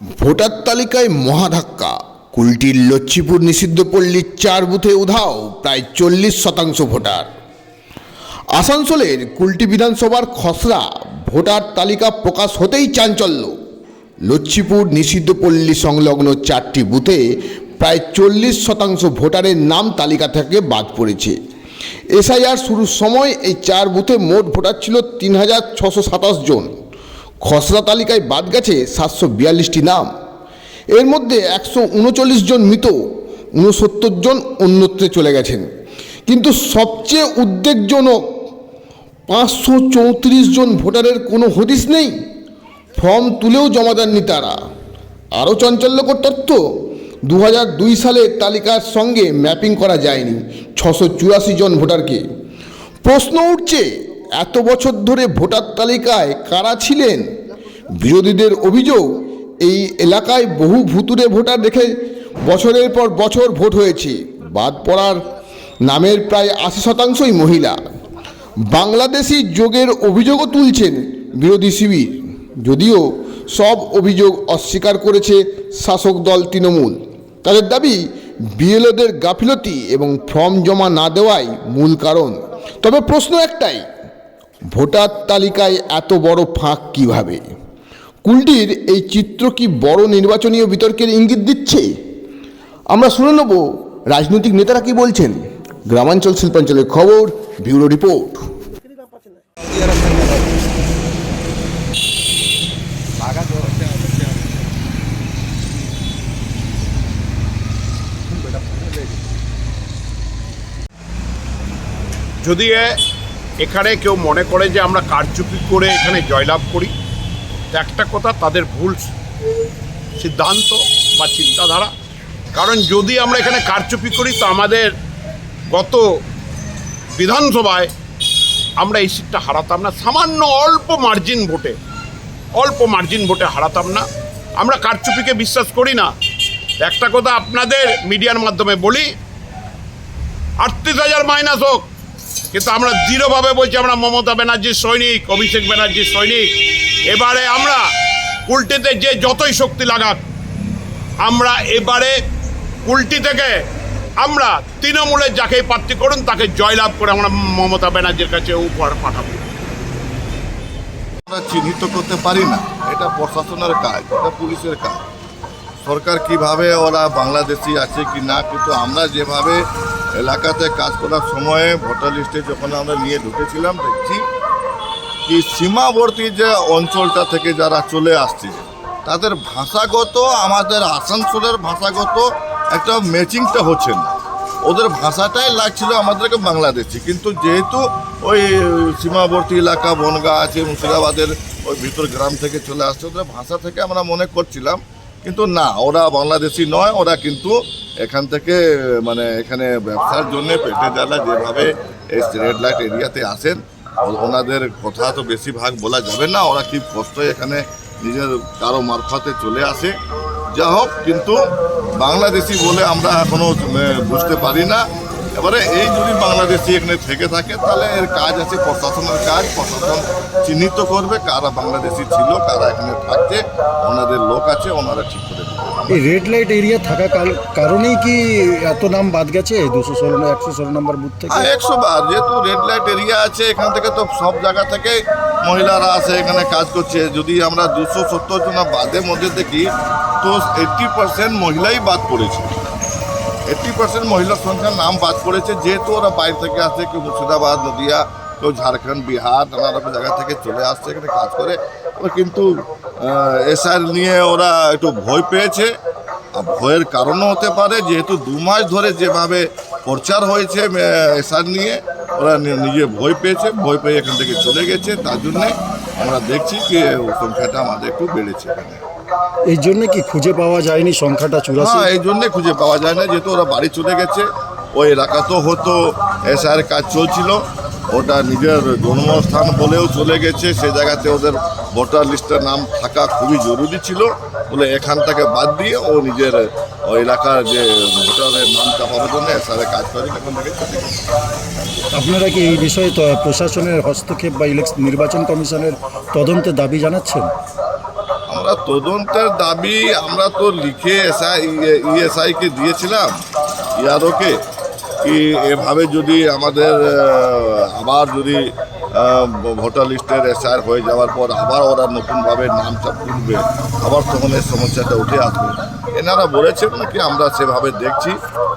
Voter তালিকায় মহাধাক্কা। কুলটির লচ্ছিপুর নিষিদ্ধ পল্লীর চার বুথে উধাও, প্রায় চল্লিশ শতাংশ ভোটার। আসানসোলের কুলটি বিধানসভার খসড়া, ভোটার তালিকা প্রকাশ হতেই চাঞ্চল্য। লচ্ছিপুর নিষিদ্ধ পল্লী সংলগ্ন চারটি বুথে প্রায় চল্লিশ শতাংশ ভোটারের নাম তালিকা থেকে বাদ পড়েছে। এসআইআর শুরুর সময় এই চার বুথে মোট ভোটার ছিল তিন হাজার ছশো সাতাশ জন। খসড়া তালিকায় বাদ গেছে সাতশো বিয়াল্লিশটি নাম। এর মধ্যে একশো উনচল্লিশ জন মৃত ঊনসত্তর জন অন্যত্রে চলে গেছেন। কিন্তু সবচেয়ে উদ্বেগজনক পাঁচশো চৌত্রিশ জন ভোটারের কোনো হদিস নেই। ফর্ম তুলেও জমা দেননি তারা। আরও চাঞ্চল্যকর তথ্য দু দুই সালের তালিকার সঙ্গে ম্যাপিং করা যায়নি ছশো চুরাশি জন ভোটারকে। প্রশ্ন উঠছে, এত বছর ধরে ভোটার তালিকায় কারা ছিলেন? বিরোধীদের অভিযোগ, এই এলাকায় বহু ভুতুরে ভোটার রেখে বছরের পর বছর ভোট হয়েছে। বাদ পড়ার নামের প্রায় আশি শতাংশই মহিলা। বাংলাদেশি যোগের অভিযোগও তুলছেন বিরোধী শিবির। যদিও সব অভিযোগ অস্বীকার করেছে শাসক দল তৃণমূল। তাদের দাবি, বিএলওদের গাফিলতি এবং ফর্ম জমা না দেওয়াই মূল কারণ। তবে প্রশ্ন একটাই, ভোটার তালিকায় এত বড় ফাঁক কীভাবে? কুলটির এই চিত্র কি বড় নির্বাচনীয় বিতর্কের ইঙ্গিত দিচ্ছে? আমরা শুনে নেব, রাজনৈতিক নেতারা কি বলছেন? গ্রামাঞ্চল শিল্পাঞ্চলের খবর, ব্যুরো রিপোর্ট। যদি এখানে কেউ মনে করে যে আমরা কারচুপি করে এখানে জয়লাভ করি একটা কথা তাদের ভুল সিদ্ধান্ত বা চিন্তাধারা। কারণ যদি আমরা এখানে কারচুপি করি, তো আমাদের গত বিধানসভায় আমরা এই সিটটা হারাতাম না। সামান্য অল্প মার্জিন ভোটে অল্প মার্জিন ভোটে হারাতাম না। আমরা কারচুপিকে বিশ্বাস করি না। একটা কথা আপনাদের মিডিয়ার মাধ্যমে বলি, আটত্রিশ হাজার মাইনাস হোক কিন্তু আমরা দৃঢ়ভাবে বলছি আমরা মমতা ব্যানার্জির সৈনিক, অভিষেক ব্যানার্জির সৈনিক। এবারে আমরা উল্টিতে যে যতই শক্তি লাগাক, আমরা এবারে উল্টি থেকে আমরা তৃণমূলের যাকেই প্রার্থী করুন, তাকে জয়লাভ করে আমরা মমতা ব্যানার্জির কাছে উপহার পাঠাবো। আমরা চিহ্নিত করতে পারি না। এটা প্রশাসনের কাজ, এটা পুলিশের কাজ। সরকার কীভাবে ওরা বাংলাদেশি আছে কি না, কিন্তু আমরা যেভাবে এলাকাতে কাজ করার সময়ে ভোটার লিস্টে যখন আমরা নিয়ে ঢুকেছিলাম, দেখছি কি সীমাবর্তী যে অঞ্চলটা থেকে যারা চলে আসছে, তাদের ভাষাগত, আমাদের আসানসোলের ভাষাগত একটা ম্যাচিংটা হচ্ছে না। ওদের ভাষাটাই লাগছিল আমাদেরকে বাংলাদেশি। কিন্তু যেহেতু ওই সীমাবর্তী এলাকা, বনগা আছে, মুর্শিদাবাদের ওই ভিতর গ্রাম থেকে চলে আসছে, ওদের ভাষা থেকে আমরা মনে করছিলাম কিন্তু না, ওরা বাংলাদেশি নয়, ওরা কিন্তু এখান থেকে মানে এখানে ব্যবসার জন্য পেটে জ্বালা যেভাবে এই রেড লাইট এরিয়াতে আসেন ওনাদের কথা তো বেশিরভাগ বলা যাবে না, ওরা কি কষ্ট এখানে নিজের কারও মারফতে চলে আসে। যা হোক, কিন্তু বাংলাদেশি বলে আমরা এখনও বুঝতে পারি না। এবারে এই যদি বাংলাদেশি এখানে থেকে থাকে তাহলে এর কাজ আছে প্রশাসনের কাজ। প্রশাসন চিহ্নিত করবে কারা বাংলাদেশি ছিল কারা এখানে থাকছে ওনাদের লোক আছে ওনারা ঠিক করে এই রেড লাইট এরিয়া থাকা কারণেই কি এত নাম বাদ গেছে? দুশো ষোলো একশো ষোলো নম্বর বুথ থেকে? হ্যাঁ একশো বার। যেহেতু রেড লাইট এরিয়া আছে এখান থেকে তো সব জায়গা থেকে মহিলারা আসে এখানে কাজ করছে। যদি আমরা দুশো সত্তর জন বাদের মধ্যে দেখি তো এইট্টি পার্সেন্ট মহিলাই বাদ পড়েছে। এইট্টি পার্সেন্ট মহিলার সংখ্যার নাম বাদ পড়েছে। যেহেতু ওরা বাইরে থেকে আসে কেউ মুর্শিদাবাদ, নদিয়া, কেউ ঝাড়খণ্ড, বিহার, নানা রকম জায়গা থেকে চলে আসছে, এখানে কাজ করে। কিন্তু এসআর নিয়ে ওরা একটু ভয় পেয়েছে। আর ভয়ের কারণও হতে পারে, যেহেতু দু মাস ধরে যেভাবে প্রচার হয়েছে এসআর নিয়ে, ওরা নিজে ভয় পেয়েছে, ভয় পেয়ে এখান থেকে চলে গেছে। তার জন্যে আমরা দেখছি কি সংখ্যাটা আমাদের একটু বেড়েছে এখানে। এই জন্য কি খুঁজে পাওয়া যায়নি সংখ্যাটা চুরাশি? হ্যাঁ এই জন্যে খুঁজে পাওয়া যায় না যেহেতু ওরা বাড়ি চলে গেছে। ওই এলাকাতেও হতো এসআর কাজ চলছিল। ওটা নিজের জন্মস্থান বলেও চলে গেছে সে জায়গাতে ওদের ভোটার লিস্টের নাম থাকা খুবই জরুরি ছিল। বলে এখান থেকে বাদ দিয়ে ও নিজের ওই এলাকার যে ভোটারের নাম চাপানোর জন্য এসআর কাজ করে এখান থেকে চলে গেছে। আপনারা কি এই বিষয়ে তো প্রশাসনের হস্তক্ষেপ বা ইলেকশন নির্বাচন কমিশনের তদন্তে দাবি জানাচ্ছেন? আমরা তদন্তের দাবি আমরা তো লিখে এসআই ইএসআই কে দিয়েছিলাম, ইয়ারোকে, কি এভাবে যদি আমাদের আবার যদি ভোটার লিস্টের এসআর হয়ে যাওয়ার পর আবার ওরা নতুনভাবে নাম চাপ তুলবে, আবার তখন এই সমস্যাটা উঠে আসবে। এনারা বলেছেন নাকি আমরা সেভাবে দেখছি,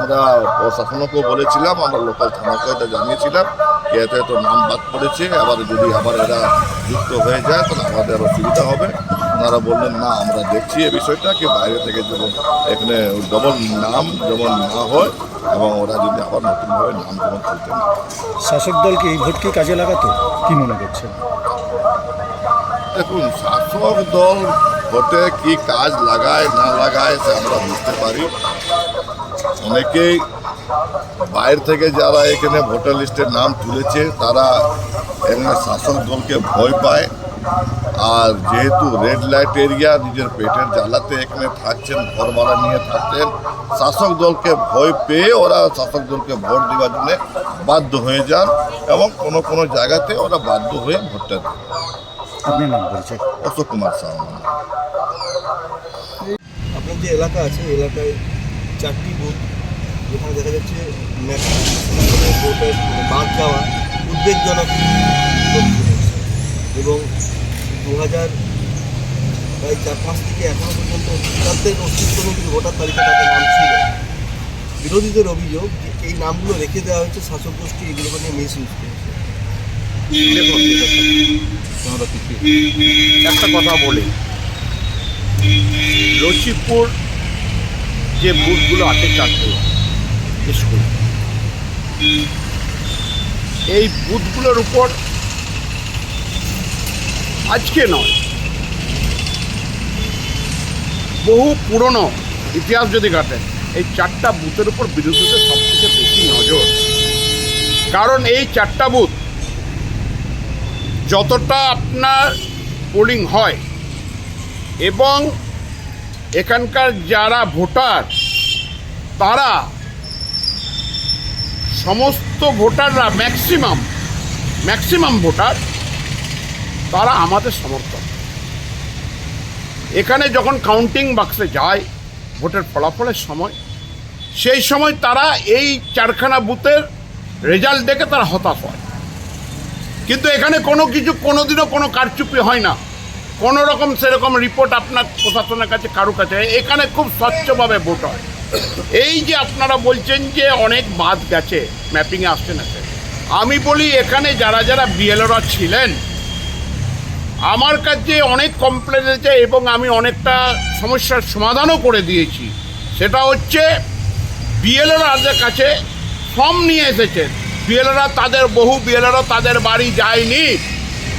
আমরা প্রশাসনকেও বলেছিলাম, আমরা লোকাল থানাকেও এটা জানিয়েছিলাম যে এত এত নাম বাদ পড়েছে, আবার যদি আবার এরা যুক্ত হয়ে যায়, তাহলে আমাদের অসুবিধা হবে। ওনারা বললেন না আমরা দেখছি এই বিষয়টা কি বাইরে থেকে যেমন এখানে ডবল নাম যেমন না হয় এবং ওরা যদি আবার নতুনভাবে নাম যেমন তুলতে না শাসক দলকে এই ভোটকে কাজে লাগাতো? কি মনে করছেন? দেখুন শাসক দল ভোটে কি কাজ লাগায় না লাগায় সে আমরা বুঝতে পারি। অনেকেই বাইরে থেকে যারা এখানে ভোটার লিস্টের নাম তুলেছে তারা এখানে শাসক দলকে ভয় পায়। আর যেহেতু রেড লাইট এরিয়া নিজের পেটের জ্বালাতে এখানে থাকছেন ঘর ভাড়া নিয়ে থাকছেন শাসক দলকে ভয় পেয়ে ওরা শাসক দলকে ভোট দেওয়ার জন্য বাধ্য হয়ে যান এবং কোনো কোনো জায়গাতে ওরা বাধ্য হয়ে ভোটটা দেন। নাম অশোক কুমার সাহা আপনার যে এলাকা আছে এলাকায় চারটি বুথ যেখানে দেখা যাচ্ছে ভোটের বাদ যাওয়া উদ্বেগজনক এবং দু হাজার প্রায় চার, পাঁচ থেকে এখনও পর্যন্ত ভোটারদের অস্তিত্ব কিন্তু ভোটার তালিকা তাদের নাম ছিল। বিরোধীদের অভিযোগ যে এই নামগুলো রেখে দেওয়া হচ্ছে শাসক গোষ্ঠী, এগুলোকে নিয়ে মিস ইউজ করেছে। একটা কথা বলি। লচিপুর যে বুথগুলো আছে চারটে স্কুল, এই বুথগুলোর উপর আজকে নয়। বহু পুরনো ইতিহাস যদি ঘাটেন এই চারটা বুথের উপর বিরোধীদের সবথেকে বেশি নজর। কারণ এই চারটা বুথ যতটা আপনার পোলিং হয় এবং এখানকার যারা ভোটার, তারা সমস্ত ভোটাররা ম্যাক্সিমাম ম্যাক্সিমাম ভোটার তারা আমাদের সমর্থক। এখানে যখন কাউন্টিং বাক্সে যায়, ভোটের ফলাফলের সময়, সেই সময় তারা এই চারখানা বুথের রেজাল্ট দেখে তারা হতাশ হয়। কিন্তু এখানে কোনো কিছু, কোনোদিনও কোনো কারচুপি হয় না। কোনো রকম সেরকম রিপোর্ট আপনার প্রশাসনের কাছে, কারও কাছে এখানে খুব স্বচ্ছভাবে ভোট হয়। এই যে আপনারা বলছেন যে অনেক বাদ গেছে ম্যাপিংয়ে আসছে না। আমি বলি এখানে যারা যারা বিএলওরা ছিলেন আমার কাছে অনেক কমপ্লেন এসেছে এবং আমি অনেকটা সমস্যার সমাধানও করে দিয়েছি। সেটা হচ্ছে বিএলওরাদের কাছে ফর্ম নিয়ে এসেছেন। বিএলওরা তাদের বহু বিএলওরা তাদের বাড়ি যায়নি,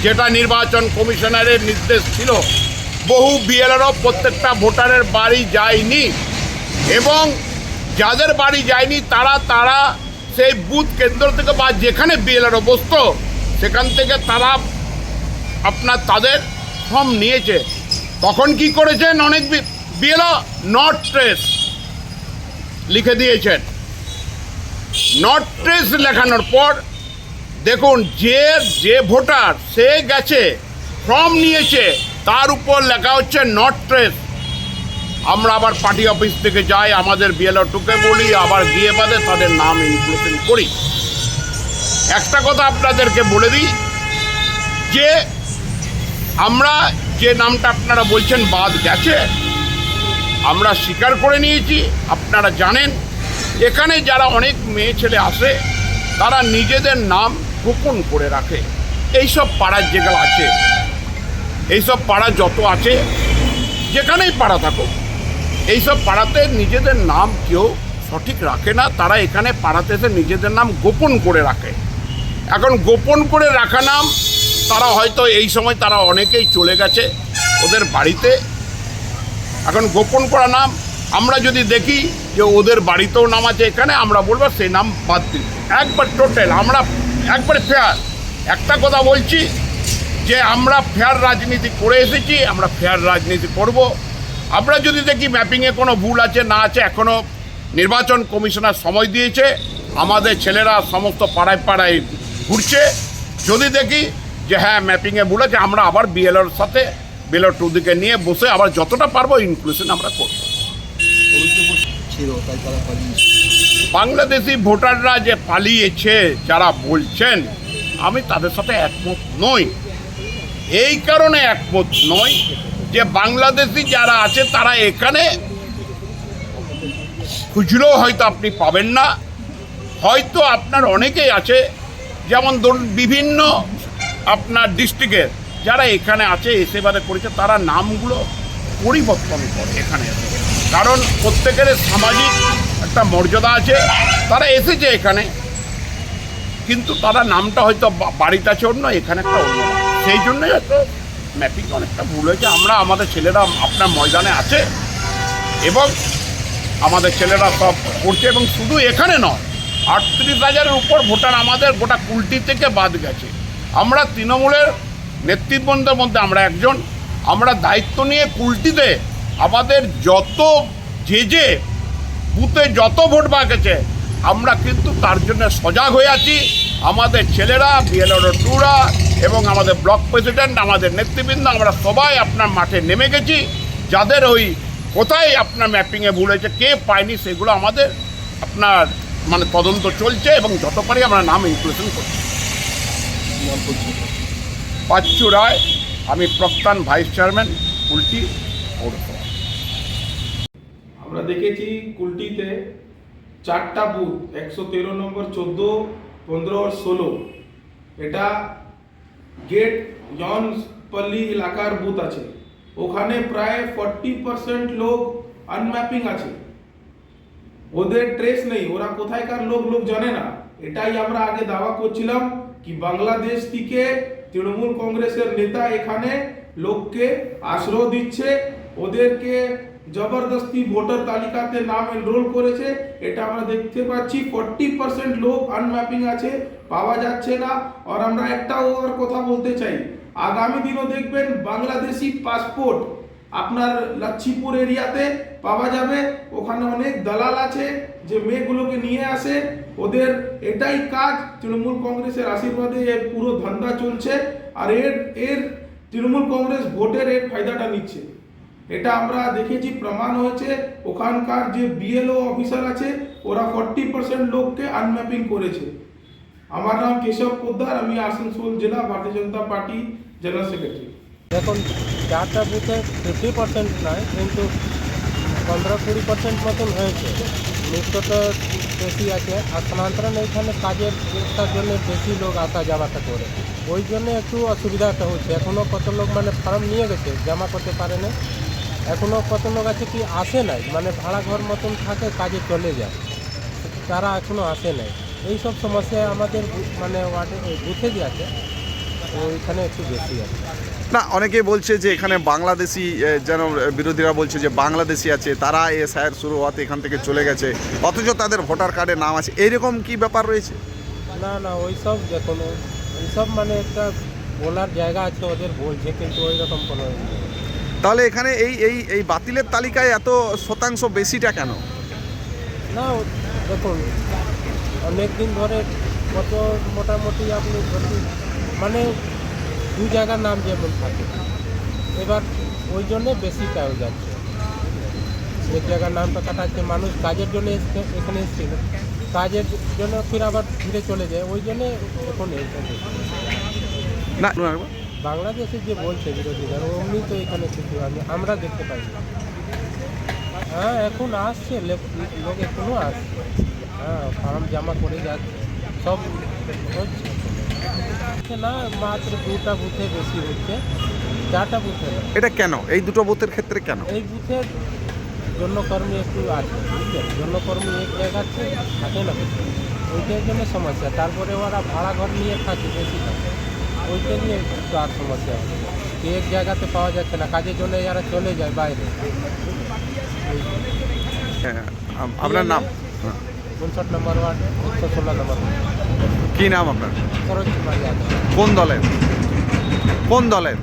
যেটা নির্বাচন কমিশনারের নির্দেশ ছিল। বহু বিএলওরা প্রত্যেকটা ভোটারের বাড়ি যায়নি এবং যাদের বাড়ি যায়নি তারা তারা সেই বুথ কেন্দ্র থেকে বা যেখানে বিএলওরা বসতো সেখান থেকে তারা আপনার তাদের ফর্ম নিয়েছে। তখন কি করেছেন অনেক বিএলও? নট ট্রেস লিখে দিয়েছেন। নট ট্রেস লেখানোর পর, দেখুন, যে যে ভোটার সে গেছে, ফর্ম নিয়েছে, তার উপর লেখা হচ্ছে নট ট্রেস আমরা আবার পার্টি অফিস থেকে যাই, আমাদের বিএলওটুকে বলি, আবার গিয়ে বাদে তাদের নাম ইনক্লুশন করি। একটা কথা আপনাদেরকে বলে দিই, যে আমরা যে নামটা আপনারা বলছেন বাদ গেছে, আমরা স্বীকার করে নিয়েছি, আপনারা জানেন, এখানে যারা অনেক মেয়ে ছেলে আসে, তারা নিজেদের নাম গোপন করে রাখে। এইসব পাড়ার যেগুলো আছে, এইসব পাড়া যত আছে, যেখানেই পাড়া থাকুক, এইসব পাড়াতে নিজেদের নাম কেউ সঠিক রাখে না, তারা এখানে পাড়াতে এসে নিজেদের নাম গোপন করে রাখে। এখন গোপন করে রাখা নাম তারা হয়তো এই সময় তারা অনেকেই চলে গেছে ওদের বাড়িতে। এখন গোপন করা নাম, আমরা যদি দেখি যে ওদের বাড়িতেও নাম আছে, এখানে আমরা বলব সেই নাম বাদ দিন। একবার টোটাল আমরা, একবার ফেয়ার। একটা কথা বলছি যে আমরা ফেয়ার রাজনীতি করে এসেছি, আমরা ফেয়ার রাজনীতি করব। আমরা যদি দেখি ম্যাপিংয়ে কোনো ভুল আছে, না আছে এখনও নির্বাচন কমিশনার সময় দিয়েছে। আমাদের ছেলেরা সমস্ত পাড়ায় পাড়ায় ঘুরছে। যদি দেখি যে হ্যাঁ ম্যাপিংয়ে ভুল আছে আমরা আবার বিএলওর সাথে বেলো টু দিকে নিয়ে বসে আবার যতটা পারব ইনক্লুশন আমরা করব। বাংলাদেশি ভোটাররা যে পালিয়েছে, যারা বলছেন, আমি তাদের সাথে একমত নই। এই কারণে একমত নই যে বাংলাদেশি যারা আছে, তারা এখানে খুচরো হয়তো আপনি পাবেন না। হয়তো আপনার অনেকেই আছে, যেমন ধরুন বিভিন্ন আপনার ডিস্ট্রিক্টের যারা এখানে আছে এসে বাদে করেছে তারা নামগুলো পরিবর্তন করে এখানে এসে। কারণ প্রত্যেকের সামাজিক একটা মর্যাদা আছে, তারা এসেছে এখানে, কিন্তু তারা নামটা হয়তো বা- বাড়িতে আছে অন্য, এখানে একটা অন্য সেই জন্যই হয়তো ম্যাপিং অনেকটা ভুল হয়েছে। আমরা আমাদের ছেলেরা আপনার ময়দানে আছে এবং আমাদের ছেলেরা সব করছে এবং শুধু এখানে নয়, আটত্রিশ হাজারের উপর ভোটার আমাদের গোটা কুলটি থেকে বাদ গেছে। আমরা তৃণমূলের নেতৃবৃন্দের মধ্যে আমরা একজন। আমরা দায়িত্ব নিয়ে কুলটিতে আমাদের যত যে যে বুথে যত ভোট বাগেছে আমরা কিন্তু তার জন্য সজাগ হয়ে আছি। আমাদের ছেলেরা বিএলআর টুরা এবং আমাদের ব্লক প্রেসিডেন্ট, আমাদের নেতৃবৃন্দ, আমরা সবাই আপনার মাঠে নেমে গেছি। যাদের ওই কোথায় আপনার ম্যাপিংয়ে ভুল হয়েছে, কে পায়নি, সেগুলো আমাদের আপনার মানে তদন্ত চলছে এবং যত পারি আমরা নাম ইনক্লুশন করছে। পাচ্চু রায়, আমি প্রস্থান ভাইস চেয়ারম্যান পৌরসভা আমরা দেখেছি কুলটিতে চারটা বুথ, একশো তেরো নম্বর, চোদ্দ, পনেরো আর ষোলো। এটা গেট জনপল্লী এলাকার বুথ আছে। ওখানে প্রায় ফর্টি পার্সেন্ট লোক আনম্যাপিং আছে। ওদের ট্রেস নেই, ওরা কোথায়কার লোক লোক জানে না। এটাই আমরা আগে দাওয়া করছিলাম। কি বাংলাদেশ থেকে তৃণমূল কংগ্রেসের নেতা এখানে লোককে আশ্রয় দিচ্ছে, ওদেরকে জবরদস্তি ভোটার তালিকাতে নাম এনরোল করেছে, এটা আমরা দেখতে পাচ্ছি। ফর্টি পার্সেন্ট লোক আনম্যাপিং আছে, পাওয়া যাচ্ছে না। আর আমরা একটাও আর কথা বলতে চাই। আগামী দিনও দেখবেন বাংলাদেশি পাসপোর্ট আপনার লাচ্ছিপুর এরিয়াতে পাওয়া যাবে। ওখানে অনেক দালাল আছে। যে মেয়েগুলোকে নিয়ে আসে, ওদের এটাই কাজ। তৃণমূল কংগ্রেসের আশীর্বাদে এর পুরো ধান্দা চলছে আর এর এর তৃণমূল কংগ্রেস ভোটের এর ফায়দাটা নিচ্ছে। এটা আমরা দেখেছি, প্রমাণ হয়েছে। ওখানকার যে বিএলও অফিসার আছে, ওরা ফর্টি পার্সেন্ট লোককে আনম্যাপিং করেছে। আমার নাম কেশব পোদ্দার, আমি আসানসোল জেলা ভারতীয় জনতা পার্টি জেলা সেক্রেটারি। এখন চারটা বুথে ফিফটি পার্সেন্ট নয় কিন্তু পনেরো কুড়ি পার্সেন্ট মতন হয়েছে। নিশ্চয়তা বেশি আছে আর স্থানান্তরণ এইখানে কাজের ব্যবস্থার জন্য বেশি লোক আসা যাওয়াটা করে। ওই জন্য একটু অসুবিধাটা হচ্ছে। এখনও কত লোক মানে ফর্ম নিয়ে গেছে, জমা করতে পারে না এখনও কত লোক আছে কি আসে নাই মানে ভাড়া ঘর মতন থাকে, কাজে চলে যায়। তারা এখনও আসে নাই। এইসব সমস্যা আমাদের মানে ওয়ার্ডে বুথে যে আছে ওইখানে একটু বেশি আছে। না অনেকেই বলছে যে এখানে বাংলাদেশি যেন বিরোধীরা বলছে যে বাংলাদেশি আছে তারা এ স্যার শুরু হওয়াতে এখান থেকে চলে গেছে অথচ তাদের ভোটার কার্ডে নাম আছে এইরকম কি ব্যাপার রয়েছে? না না ওই ওইসব দেখুন ওইসব মানে একটা বলার জায়গা আছে ওদের বলছে কিন্তু ওই রকম কোনো ইয়ে তাহলে এখানে এই এই এই বাতিলের তালিকায় এত শতাংশ বেশিটা কেন? না দেখুন অনেক দিন ধরে কত মোটামুটি আপনি মানে দু জায়গার নাম যেমন থাকে। এবার ওই জন্যে বেশি হয়ে যাচ্ছে। এক জায়গার নামটা কাটাচ্ছে মানুষ কাজের জন্য এসছে এখানে এসেছিল কাজের জন্য ফির আবার ফিরে চলে যায় ওই জন্যে এখন। না বাংলাদেশে যে বলছে বিরোধীরা অমনি তো এখানে কিছু আমি আমরা দেখতে পাই না। হ্যাঁ এখন আসছে লোক এখনও আসছে। হ্যাঁ ফার্ম জামা করে যাচ্ছে সব হচ্ছে। না মাত্র দুটা বুথে বেশি হচ্ছে। চারটা বুথে না। এটা কেন? এই দুটো বুথের ক্ষেত্রে কেন? এই বুথের জন্যকর্মী একটু আছে জন্যকর্মী এক জায়গাতে থাকে না ওইটার জন্য সমস্যা। তারপরে ওরা ভাড়া ঘর নিয়ে থাকে বেশি থাকে। ওইটা নিয়ে একটু আর সমস্যা হচ্ছে এক জায়গাতে পাওয়া যাচ্ছে না কাজের জন্য যারা চলে যায় বাইরে। হ্যাঁ আপনার নাম। উনষট নম্বর ওয়ার্ড একশো ষোলো নম্বর কি নাম আপনার? কোন দলের? কোন দলের?